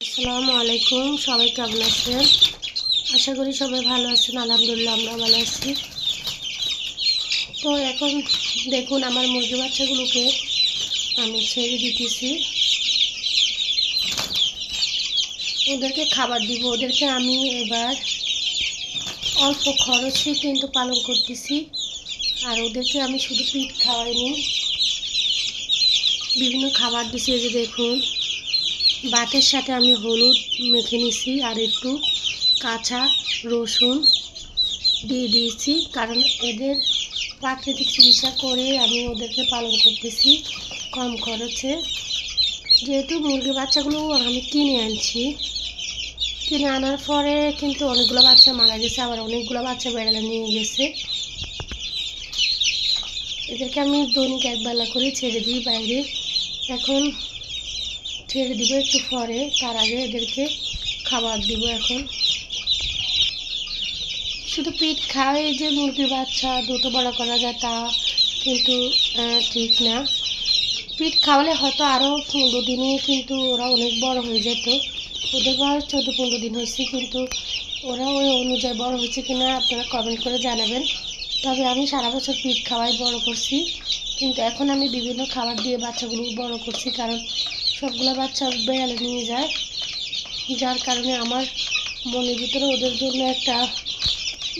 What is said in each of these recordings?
আসসালামু আলাইকুম, সবাই কেমন আছেন? আশা করি সবাই ভালো আছেন, আলহামদুলিল্লাহ আমরা ভালো আছি। তো এখন দেখুন আমার মুরগি বাচ্চাগুলোকে আমি ছেড়ে দিতেছি। ওদেরকে খাবার দিব, ওদেরকে আমি এবার অল্প খরচে কিন্তু পালন করতেছি। আর ওদেরকে আমি শুধু পিঠ খাওয়াইনি। বিভিন্ন খাবার দিছি যে দেখুন। বাটের সাথে আমি হলুদ মেখে নিছি আর একটু কাঁচা রসুন দিয়ে দিয়েছি। কারণ এদের প্রাকৃতিক চিকিৎসা করে আমি ওদেরকে পালন করতেছি কম খরচে। যেহেতু মুরগি বাচ্চাগুলো আমি কিনে আনছি। কিনে আনার পরে কিন্তু অনেকগুলো বাচ্চা মারা গেছে, আবার অনেকগুলো বাচ্চা বেড়ালে নিয়ে গেছে। এদেরকে আমি দৈনিক একবেলা করে ছেড়ে দিই বাইরে। এখন ছেড়ে দিব একটু পরে, তার আগে এদেরকে খাবার দিব এখন। শুধু পেট খাওয়াই যে মুরগির বাচ্চা দ্রুত বড় করা যায় তা কিন্তু ঠিক না। পিঠ খাওয়ালে হয়তো আরও পনেরো দিনে কিন্তু ওরা অনেক বড় হয়ে যেত। ওদের বয়স চোদ্দ পনেরো দিন হয়েছে কিন্তু ওরা ওই অনুযায়ী বড় হয়েছে কি না আপনারা কমেন্ট করে জানাবেন। তবে আমি সারা বছর পিঠ খাওয়াই বড় করছি। কিন্তু এখন আমি বিভিন্ন খাবার দিয়ে বাচ্চাগুলো বড় করছি কারণ সবগুলো বাচ্চা বেড়ালে নিয়ে যায়। যার কারণে আমার মনের ভিতরে ওদের জন্য একটা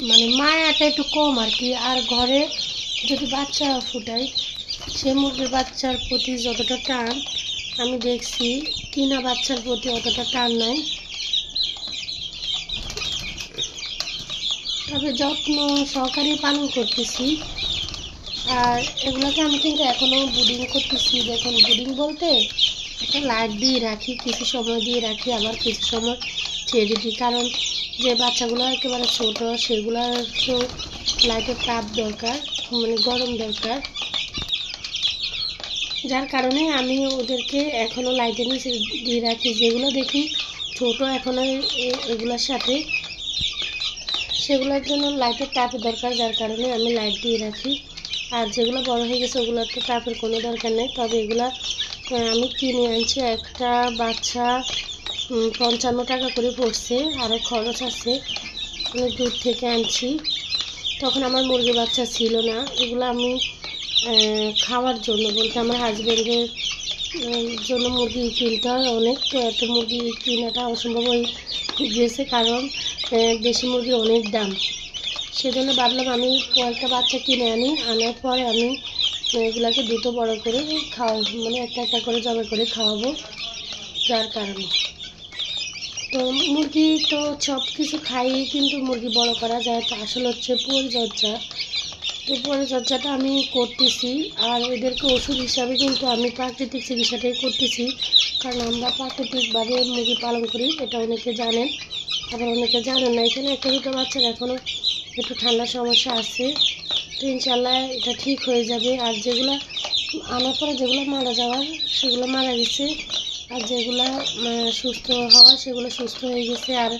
মানে মায়াটা একটু কম আর কি আর ঘরে যদি বাচ্চা ফুটাই, সে মুরগির বাচ্চার প্রতি যতটা টান আমি দেখছি, কিনা বাচ্চার প্রতি অতটা টান নাই। তবে যত্ন সহকারে পালন করতেছি। আর এগুলোকে আমি কিন্তু এখনও বুডিং করতেছি। দেখুন বুডিং বলতে একটা লাইট দিয়ে রাখি, কিছু সময় দিয়ে রাখি, আবার কিছু সময় ছেড়ে দিই। কারণ যে বাচ্চাগুলো একেবারে ছোট সেগুলোর তো লাইটের তাপ দরকার মানে গরম দরকার। যার কারণে আমি ওদেরকে এখনও লাইটের নিচে দিয়ে রাখি। যেগুলো দেখি ছোট এখনও এগুলোর সাথে, সেগুলোর জন্য লাইটের তাপের দরকার, যার কারণে আমি লাইট দিয়ে রাখি। আর যেগুলো বড় হয়ে গেছে ওগুলোর তো তাপের কোনো দরকার নেই। তবে এগুলা আমি কিনে আনছি। একটা বাচ্চা পঞ্চান্ন টাকা করে পড়ছে আরও খরচ আছে। অনেক দূর থেকে আনছি। তখন আমার মুরগি বাচ্চা ছিল না। এগুলো আমি খাওয়ার জন্য বলতে আমার হাজব্যান্ডের জন্য মুরগি কিনতে হয় অনেক। তো এত মুরগি কেনাটা অসম্ভব হয়ে গিয়েছে কারণ দেশি মুরগি অনেক দাম। সেজন্য ভাবলাম আমি কয়েকটা বাচ্চা কিনে আনি। আনার পরে আমি এগুলাকে দুটো বড় করে খাওয়া মানে একটা একটা করে জমা করে খাওয়াবো যার কারণে। তো মুরগি তো সব কিছু খাইয়ে কিন্তু মুরগি বড় করা যায় তো আসলে হচ্ছে পরিচর্যা তো পরিচর্যাটা আমি করতেছি, আর এদেরকে ওষুধ হিসাবে কিন্তু আমি প্রাকৃতিক চিকিৎসাটাই করতেছি। কারণ আমরা প্রাকৃতিকভাবে মুরগি পালন করি, এটা অনেকে জানেন। আবার অনেকে জানেন না, এখানে একটা দুটো বাচ্চার এখনও একটু ঠান্ডার সমস্যা আছে। তো ইনশাল্লাহ এটা ঠিক হয়ে যাবে। আর যেগুলো আনার পরে যেগুলো মারা যাওয়ার, সেগুলো মারা গেছে। আর যেগুলো সুস্থ হওয়া, সেগুলো সুস্থ হয়ে গেছে। আর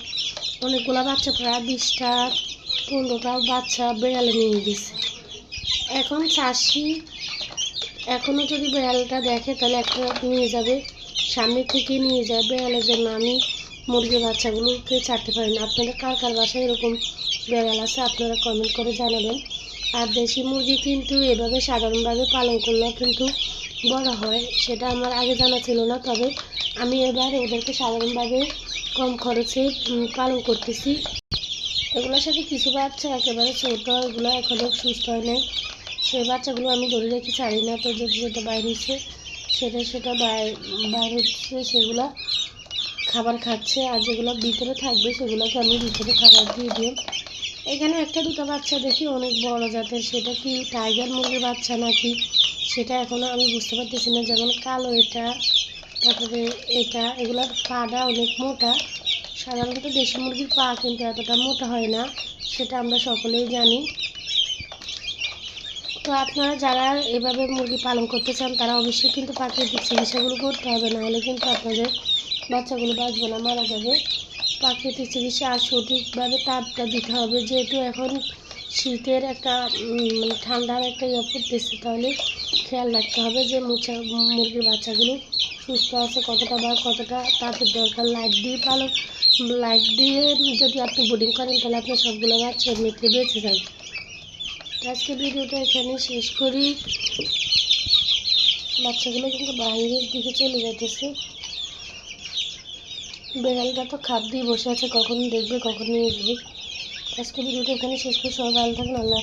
অনেকগুলো বাচ্চা প্রায় বিশটা, পনেরোটা বাচ্চা বেড়ালে নিয়ে গেছে। এখন চাষি এখনও যদি বেড়ালটা দেখে, তাহলে একটা নিয়ে যাবে। সামনে থেকে নিয়ে যায় বেড়ালের জন্য আমি মুরগির বাচ্চাগুলোকে ছাড়তে পারি না। আপনাদের কার কার বাসায় এরকম বেড়াল আছে, আপনারা কমেন্ট করে জানাবেন। আর দেশি মুরগি কিন্তু এভাবে সাধারণভাবে পালন করলেও কিন্তু বড় হয়, সেটা আমার আগে জানা ছিল না। তবে আমি এবার ওদেরকে সাধারণভাবে কম খরচে পালন করতেছি। এগুলোর সাথে কিছু বাচ্চা একেবারে ছোটো, এগুলো এখনও সুস্থ হয় নাই। সেই বাচ্চাগুলো আমি ধরে রেখে ছাড়ি না, তো যেটা যেটা বাইরে হচ্ছে, সেটা সেটা বাইরে হচ্ছে, সেগুলো খাবার খাচ্ছে, আর যেগুলো ভিতরে থাকবে সেগুলোকে আমি ভিতরে খাবার দিয়ে দিই। এখানে একটা দুটো বাচ্চা দেখি, অনেক বড় জাতের। সেটা কি টাইগার মুরগির বাচ্চা নাকি? সেটা এখনও আমি বুঝতে পারতেছি না। যেমন কালো এটা, তারপরে এটা, এগুলোর পাটা অনেক মোটা। সাধারণত দেশি মুরগির পা কিন্তু এতটা মোটা হয় না, সেটা আমরা সকলেই জানি। তো আপনারা যারা এভাবে মুরগি পালন করতে চান, তারা অবশ্যই কিন্তু প্রাকৃতিক চিকিৎসাগুলো করতে হবে। নাহলে কিন্তু আপনাদের বাচ্চাগুলো বাঁচবে না, মারা যাবে। প্রাকৃতিক চিকিৎসা আর সঠিকভাবে তাপটা দিতে হবে। যেহেতু এখন শীতের একটা মানে ঠান্ডার একটা ইয়ে পড়তেছে, তাহলে খেয়াল রাখতে হবে যে মুচা মুরগির বাচ্চাগুলো সুস্থ আছে, কতটা বা কতটা তাপের দরকার। লাইট দিয়ে পালন লাইট দিয়ে যদি আপনি বোর্ডিং করেন, তাহলে আপনার সবগুলো বাচ্চা এমনিতে বেঁচে যাবে। আজকে ভিডিওটা এখানে শেষ করি। বাচ্চাগুলো কিন্তু বাইরের দিকে চলে যাইতেছে। বেড়ালটা তো খাপ দিয়ে বসে আছে, কখন দেখবে, কখন নিয়ে যাবে আজকে ভিডিওটা এখানে শেষ করে, সবাই ভালো থাকুন আল্লাহ।